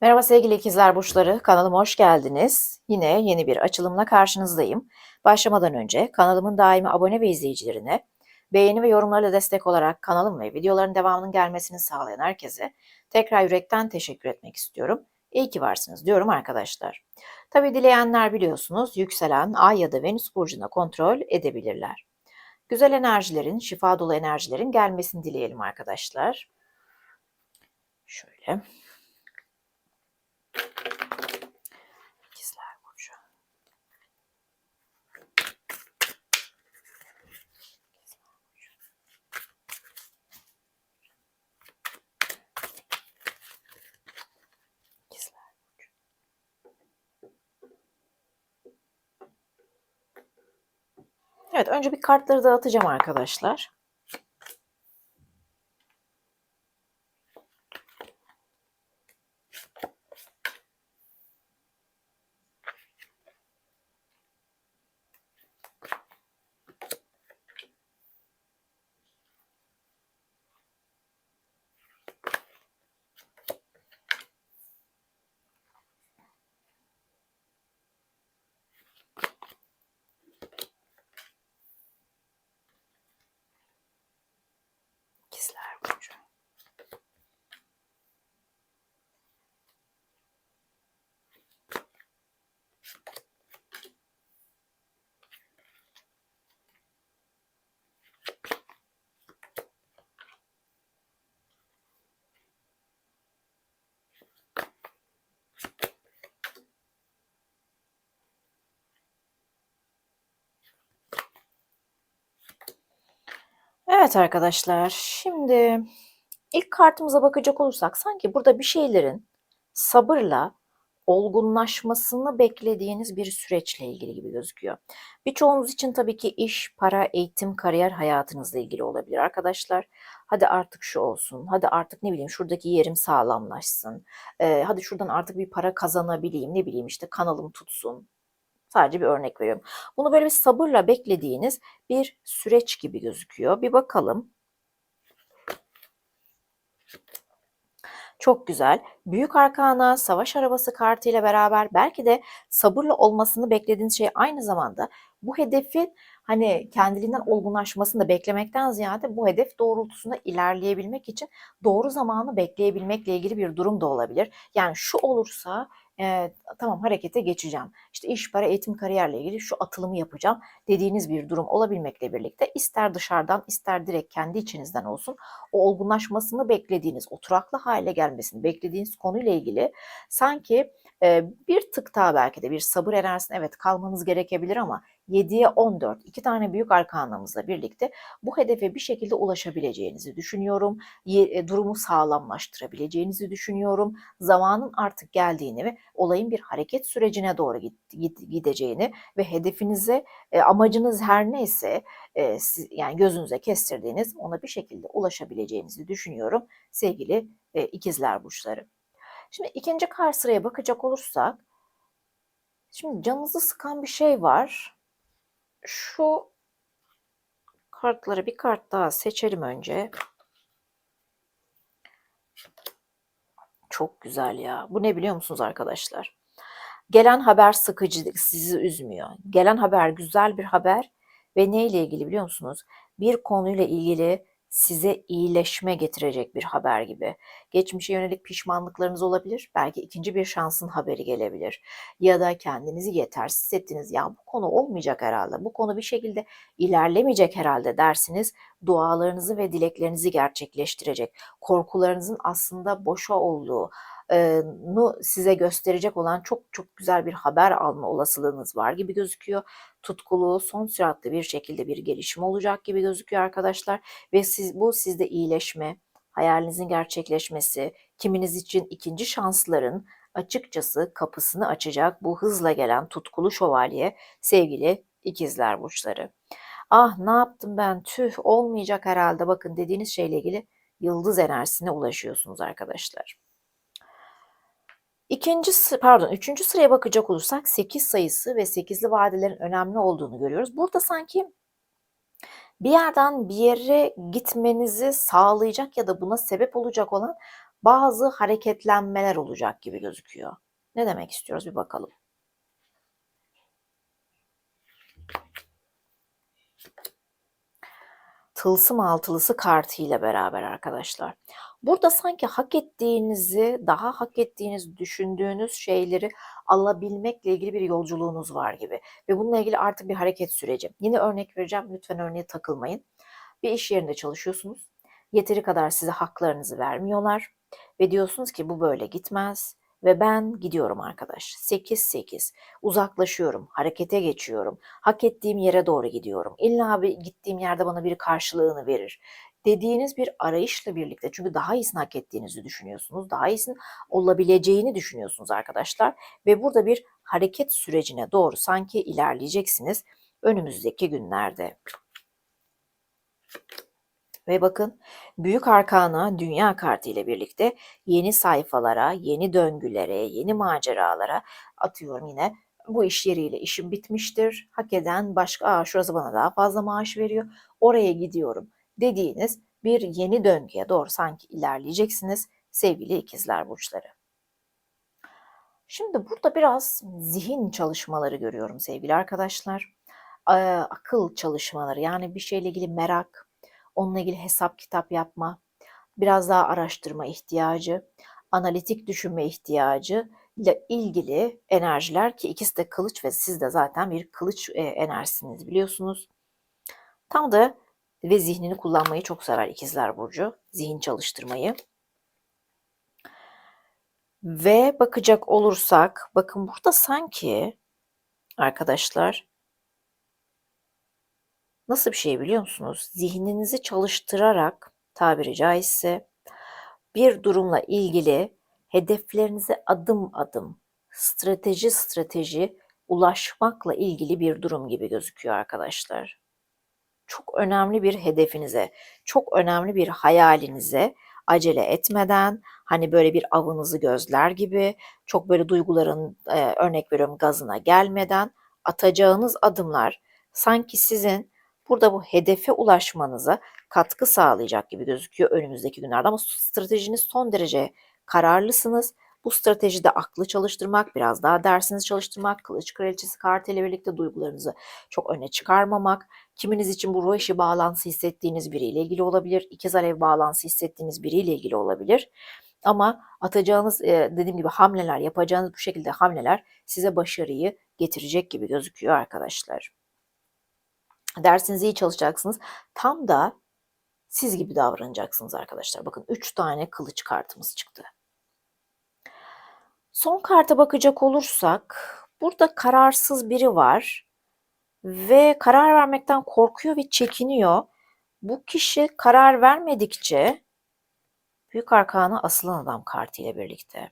Merhaba sevgili ikizler burçları, kanalıma hoş geldiniz. Yine yeni bir açılımla karşınızdayım. Başlamadan önce kanalımın daimi abone ve izleyicilerine, beğeni ve yorumlarla destek olarak kanalım ve videoların devamının gelmesini sağlayan herkese tekrar yürekten teşekkür etmek istiyorum. İyi ki varsınız diyorum arkadaşlar. Tabi dileyenler biliyorsunuz yükselen Ay ya da Venüs burcuna kontrol edebilirler. Güzel enerjilerin, şifa dolu enerjilerin gelmesini dileyelim arkadaşlar. Şöyle. İkizler Burcu. İkizler Burcu. Evet, önce bir kartları dağıtacağım arkadaşlar. Evet arkadaşlar, şimdi ilk kartımıza bakacak olursak sanki burada bir şeylerin sabırla olgunlaşmasını beklediğiniz bir süreçle ilgili gibi gözüküyor. Birçoğunuz için tabii ki iş, para, eğitim, kariyer hayatınızla ilgili olabilir arkadaşlar. Hadi artık şu olsun, hadi artık ne bileyim şuradaki yerim sağlamlaşsın, ee, hadi şuradan artık bir para kazanabileyim, ne bileyim işte kanalım tutsun, Sadece bir örnek veriyorum. Bunu böyle bir sabırla beklediğiniz bir süreç gibi gözüküyor. Bir bakalım. Çok güzel. Büyük arkana savaş arabası kartıyla beraber belki de sabırla olmasını beklediğiniz şey aynı zamanda bu hedefin hani kendiliğinden olgunlaşmasını da beklemekten ziyade bu hedef doğrultusunda ilerleyebilmek için doğru zamanı bekleyebilmekle ilgili bir durum da olabilir. Yani şu olursa e, tamam harekete geçeceğim. İşte iş, para, eğitim, kariyerle ilgili şu atılımı yapacağım dediğiniz bir durum olabilmekle birlikte ister dışarıdan ister direkt kendi içinizden olsun o olgunlaşmasını beklediğiniz, oturaklı hale gelmesini beklediğiniz konuyla ilgili sanki e, bir tık daha belki de bir sabır enerjisine evet kalmanız gerekebilir ama 7'ye 14 iki tane büyük arkanamızla birlikte bu hedefe bir şekilde ulaşabileceğinizi düşünüyorum. E, durumu sağlamlaştırabileceğinizi düşünüyorum. Zamanın artık geldiğini ve olayın bir hareket sürecine doğru gideceğini ve hedefinize e, amacınız her neyse e, yani gözünüze kestirdiğiniz ona bir şekilde ulaşabileceğinizi düşünüyorum sevgili ikizler burçları. Şimdi ikinci kar sıraya bakacak olursak şimdi canınızı sıkan bir şey var şu kartları bir kart daha seçelim önce. Çok güzel ya. Bu ne biliyor musunuz arkadaşlar? Gelen haber sıkıcı, sizi üzmüyor. Gelen haber güzel bir haber ve ne ile ilgili biliyor musunuz? Bir konuyla ilgili size iyileşme getirecek bir haber gibi. Geçmişe yönelik pişmanlıklarınız olabilir. Belki ikinci bir şansın haberi gelebilir. Ya da kendinizi yetersiz hissettiniz. Ya bu konu olmayacak herhalde. Bu konu bir şekilde ilerlemeyecek herhalde dersiniz. Dualarınızı ve dileklerinizi gerçekleştirecek. Korkularınızın aslında boşa olduğu, nu size gösterecek olan çok çok güzel bir haber alma olasılığınız var gibi gözüküyor. Tutkulu, son süratli bir şekilde bir gelişim olacak gibi gözüküyor arkadaşlar ve siz bu sizde iyileşme, hayalinizin gerçekleşmesi, kiminiz için ikinci şansların açıkçası kapısını açacak bu hızla gelen tutkulu şövalye sevgili ikizler burçları. Ah ne yaptım ben tüh olmayacak herhalde bakın dediğiniz şeyle ilgili yıldız enerjisine ulaşıyorsunuz arkadaşlar. İkinci, pardon, üçüncü sıraya bakacak olursak 8 sayısı ve 8'li vadelerin önemli olduğunu görüyoruz. Burada sanki bir yerden bir yere gitmenizi sağlayacak ya da buna sebep olacak olan bazı hareketlenmeler olacak gibi gözüküyor. Ne demek istiyoruz bir bakalım. Tılsım altılısı kartıyla beraber arkadaşlar. Burada sanki hak ettiğinizi, daha hak ettiğiniz düşündüğünüz şeyleri alabilmekle ilgili bir yolculuğunuz var gibi. Ve bununla ilgili artık bir hareket süreci. Yine örnek vereceğim. Lütfen örneğe takılmayın. Bir iş yerinde çalışıyorsunuz. Yeteri kadar size haklarınızı vermiyorlar. Ve diyorsunuz ki bu böyle gitmez. Ve ben gidiyorum arkadaş. 8-8. Uzaklaşıyorum. Harekete geçiyorum. Hak ettiğim yere doğru gidiyorum. İlla bir gittiğim yerde bana bir karşılığını verir. Dediğiniz bir arayışla birlikte çünkü daha iyisini hak ettiğinizi düşünüyorsunuz. Daha iyisinin olabileceğini düşünüyorsunuz arkadaşlar. Ve burada bir hareket sürecine doğru sanki ilerleyeceksiniz önümüzdeki günlerde. Ve bakın büyük arkana dünya kartı ile birlikte yeni sayfalara, yeni döngülere, yeni maceralara atıyorum yine bu iş yeriyle işim bitmiştir. Hak eden başka, Aa, şurası bana daha fazla maaş veriyor. Oraya gidiyorum dediğiniz bir yeni döngüye doğru sanki ilerleyeceksiniz sevgili ikizler burçları. Şimdi burada biraz zihin çalışmaları görüyorum sevgili arkadaşlar. Akıl çalışmaları yani bir şeyle ilgili merak, onunla ilgili hesap kitap yapma, biraz daha araştırma ihtiyacı, analitik düşünme ihtiyacı ile ilgili enerjiler ki ikisi de kılıç ve siz de zaten bir kılıç e, enerjisiniz biliyorsunuz. Tam da ve zihnini kullanmayı çok sever ikizler burcu. Zihin çalıştırmayı. Ve bakacak olursak bakın burada sanki arkadaşlar nasıl bir şey biliyor musunuz? Zihninizi çalıştırarak tabiri caizse bir durumla ilgili hedeflerinize adım adım strateji strateji ulaşmakla ilgili bir durum gibi gözüküyor arkadaşlar çok önemli bir hedefinize, çok önemli bir hayalinize acele etmeden hani böyle bir avınızı gözler gibi çok böyle duyguların e, örnek veriyorum gazına gelmeden atacağınız adımlar sanki sizin burada bu hedefe ulaşmanıza katkı sağlayacak gibi gözüküyor önümüzdeki günlerde ama stratejiniz son derece kararlısınız. Bu stratejide aklı çalıştırmak, biraz daha dersinizi çalıştırmak, kılıç kraliçesi kartıyla birlikte duygularınızı çok öne çıkarmamak, Kiminiz için bu ruh eşi bağlantısı hissettiğiniz biriyle ilgili olabilir. İkiz alev bağlantısı hissettiğiniz biriyle ilgili olabilir. Ama atacağınız dediğim gibi hamleler, yapacağınız bu şekilde hamleler size başarıyı getirecek gibi gözüküyor arkadaşlar. Dersinizi iyi çalışacaksınız. Tam da siz gibi davranacaksınız arkadaşlar. Bakın 3 tane kılıç kartımız çıktı. Son karta bakacak olursak burada kararsız biri var ve karar vermekten korkuyor ve çekiniyor. Bu kişi karar vermedikçe Büyük Arkanı Asılan Adam kartı ile birlikte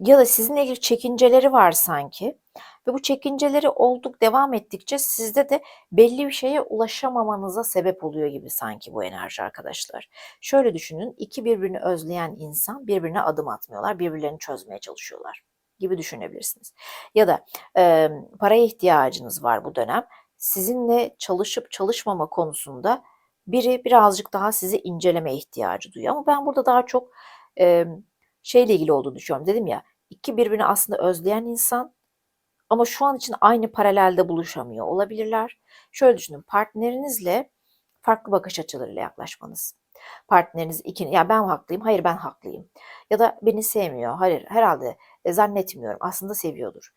ya da sizinle ilgili çekinceleri var sanki ve bu çekinceleri olduk devam ettikçe sizde de belli bir şeye ulaşamamanıza sebep oluyor gibi sanki bu enerji arkadaşlar. Şöyle düşünün iki birbirini özleyen insan birbirine adım atmıyorlar birbirlerini çözmeye çalışıyorlar gibi düşünebilirsiniz. Ya da e, paraya ihtiyacınız var bu dönem. Sizinle çalışıp çalışmama konusunda biri birazcık daha sizi inceleme ihtiyacı duyuyor. Ama ben burada daha çok e, şeyle ilgili olduğunu düşünüyorum. Dedim ya iki birbirini aslında özleyen insan ama şu an için aynı paralelde buluşamıyor olabilirler. Şöyle düşünün partnerinizle farklı bakış açılarıyla yaklaşmanız. Partneriniz iki, ya ben haklıyım, hayır ben haklıyım. Ya da beni sevmiyor, hayır herhalde e, zannetmiyorum. Aslında seviyordur.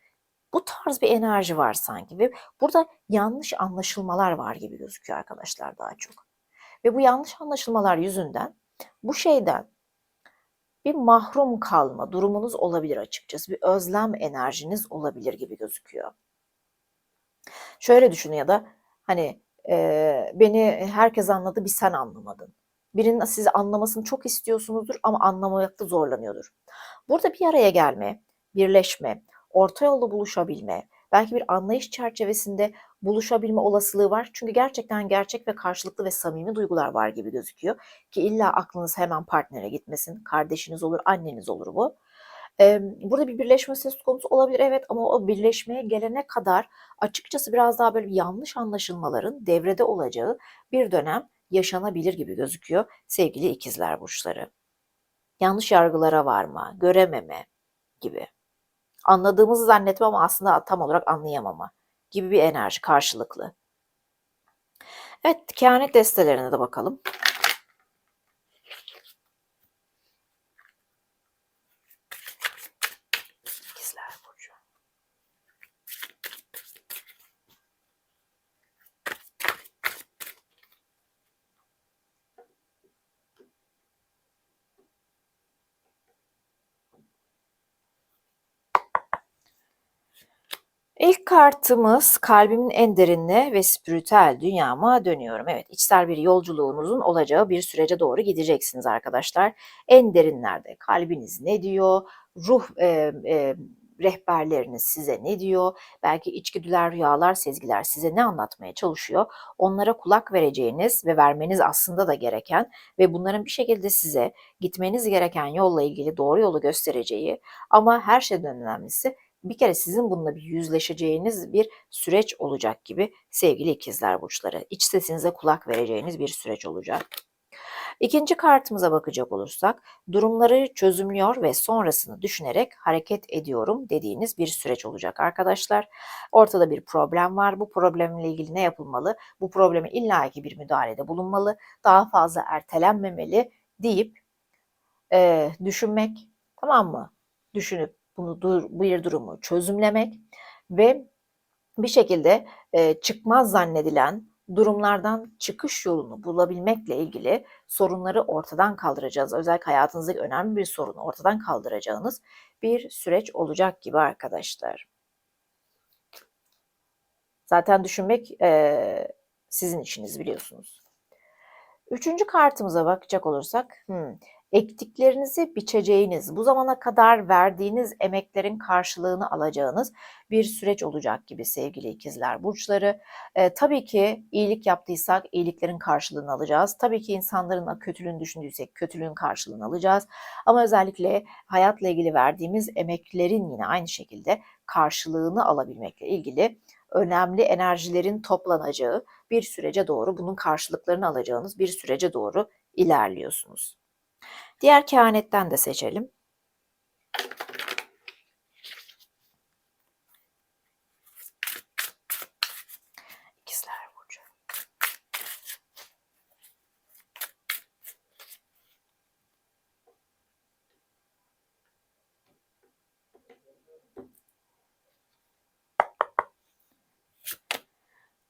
Bu tarz bir enerji var sanki ve burada yanlış anlaşılmalar var gibi gözüküyor arkadaşlar daha çok. Ve bu yanlış anlaşılmalar yüzünden bu şeyden bir mahrum kalma durumunuz olabilir açıkçası. Bir özlem enerjiniz olabilir gibi gözüküyor. Şöyle düşünün ya da hani e, beni herkes anladı bir sen anlamadın. Birinin sizi anlamasını çok istiyorsunuzdur ama anlamakta zorlanıyordur. Burada bir araya gelme, birleşme, orta yolda buluşabilme, belki bir anlayış çerçevesinde buluşabilme olasılığı var. Çünkü gerçekten gerçek ve karşılıklı ve samimi duygular var gibi gözüküyor. Ki illa aklınız hemen partnere gitmesin. Kardeşiniz olur, anneniz olur bu. Burada bir birleşme söz konusu olabilir evet ama o birleşmeye gelene kadar açıkçası biraz daha böyle yanlış anlaşılmaların devrede olacağı bir dönem yaşanabilir gibi gözüküyor sevgili ikizler burçları. yanlış yargılara varma, görememe gibi. Anladığımızı zannetme ama aslında tam olarak anlayamama gibi bir enerji karşılıklı. Evet, kehanet destelerine de bakalım. Kartımız kalbimin en derinine ve spiritüel dünyama dönüyorum. Evet, içsel bir yolculuğunuzun olacağı bir sürece doğru gideceksiniz arkadaşlar. En derinlerde kalbiniz ne diyor? Ruh e, e, rehberleriniz size ne diyor? Belki içgüdüler, rüyalar, sezgiler size ne anlatmaya çalışıyor? Onlara kulak vereceğiniz ve vermeniz aslında da gereken ve bunların bir şekilde size gitmeniz gereken yolla ilgili doğru yolu göstereceği ama her şeyden önemlisi bir kere sizin bununla bir yüzleşeceğiniz bir süreç olacak gibi sevgili ikizler burçları. İç sesinize kulak vereceğiniz bir süreç olacak. İkinci kartımıza bakacak olursak durumları çözümlüyor ve sonrasını düşünerek hareket ediyorum dediğiniz bir süreç olacak arkadaşlar. Ortada bir problem var. Bu problemle ilgili ne yapılmalı? Bu probleme illaki bir müdahalede bulunmalı. Daha fazla ertelenmemeli deyip e, düşünmek tamam mı? Düşünüp bunu dur, bir durumu çözümlemek ve bir şekilde e, çıkmaz zannedilen durumlardan çıkış yolunu bulabilmekle ilgili sorunları ortadan kaldıracağız. Özellikle hayatınızdaki önemli bir sorunu ortadan kaldıracağınız bir süreç olacak gibi arkadaşlar. Zaten düşünmek e, sizin işiniz biliyorsunuz. Üçüncü kartımıza bakacak olursak, hmm, ektiklerinizi biçeceğiniz, bu zamana kadar verdiğiniz emeklerin karşılığını alacağınız bir süreç olacak gibi sevgili ikizler burçları. E, tabii ki iyilik yaptıysak iyiliklerin karşılığını alacağız. Tabii ki insanların kötülüğünü düşündüysek kötülüğün karşılığını alacağız. Ama özellikle hayatla ilgili verdiğimiz emeklerin yine aynı şekilde karşılığını alabilmekle ilgili önemli enerjilerin toplanacağı bir sürece doğru, bunun karşılıklarını alacağınız bir sürece doğru ilerliyorsunuz. Diğer kehanetten de seçelim. İkizler Burcu.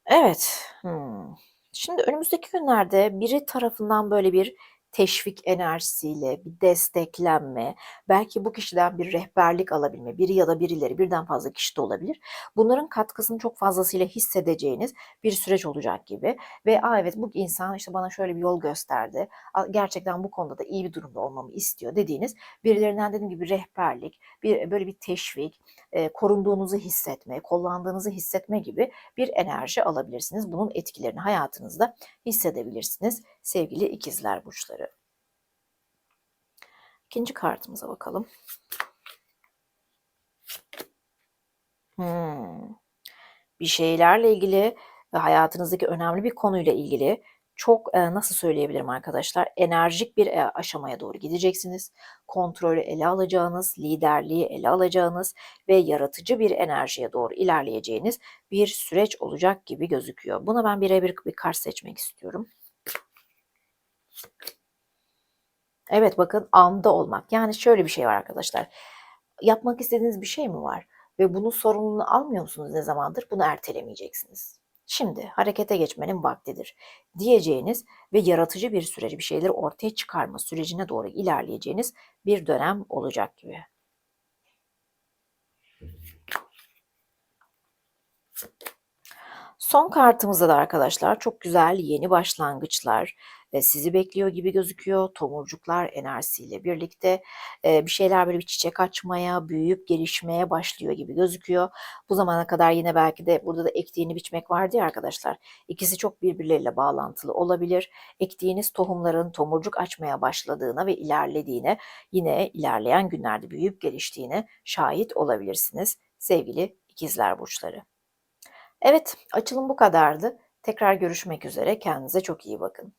Evet. Hmm. Şimdi önümüzdeki günlerde biri tarafından böyle bir teşvik enerjisiyle, bir desteklenme, belki bu kişiden bir rehberlik alabilme, biri ya da birileri birden fazla kişi de olabilir. Bunların katkısını çok fazlasıyla hissedeceğiniz bir süreç olacak gibi ve Aa, evet bu insan işte bana şöyle bir yol gösterdi. Gerçekten bu konuda da iyi bir durumda olmamı istiyor dediğiniz birilerinden dediğim gibi rehberlik, bir böyle bir teşvik, e, korunduğunuzu hissetme, kullandığınızı hissetme gibi bir enerji alabilirsiniz. Bunun etkilerini hayatınızda hissedebilirsiniz sevgili ikizler burçları. İkinci kartımıza bakalım. Hmm. Bir şeylerle ilgili ve hayatınızdaki önemli bir konuyla ilgili çok e, nasıl söyleyebilirim arkadaşlar enerjik bir e, aşamaya doğru gideceksiniz. Kontrolü ele alacağınız, liderliği ele alacağınız ve yaratıcı bir enerjiye doğru ilerleyeceğiniz bir süreç olacak gibi gözüküyor. Buna ben birebir bir kart seçmek istiyorum. Evet bakın anda olmak. Yani şöyle bir şey var arkadaşlar. Yapmak istediğiniz bir şey mi var? Ve bunun sorumluluğunu almıyor musunuz ne zamandır? Bunu ertelemeyeceksiniz. Şimdi harekete geçmenin vaktidir diyeceğiniz ve yaratıcı bir süreci bir şeyleri ortaya çıkarma sürecine doğru ilerleyeceğiniz bir dönem olacak gibi. Son kartımızda da arkadaşlar çok güzel yeni başlangıçlar, sizi bekliyor gibi gözüküyor. Tomurcuklar enerjisiyle birlikte bir şeyler böyle bir çiçek açmaya, büyüyüp gelişmeye başlıyor gibi gözüküyor. Bu zamana kadar yine belki de burada da ektiğini biçmek vardı ya arkadaşlar. İkisi çok birbirleriyle bağlantılı olabilir. Ektiğiniz tohumların tomurcuk açmaya başladığına ve ilerlediğine yine ilerleyen günlerde büyüyüp geliştiğine şahit olabilirsiniz sevgili ikizler burçları. Evet, açılım bu kadardı. Tekrar görüşmek üzere. Kendinize çok iyi bakın.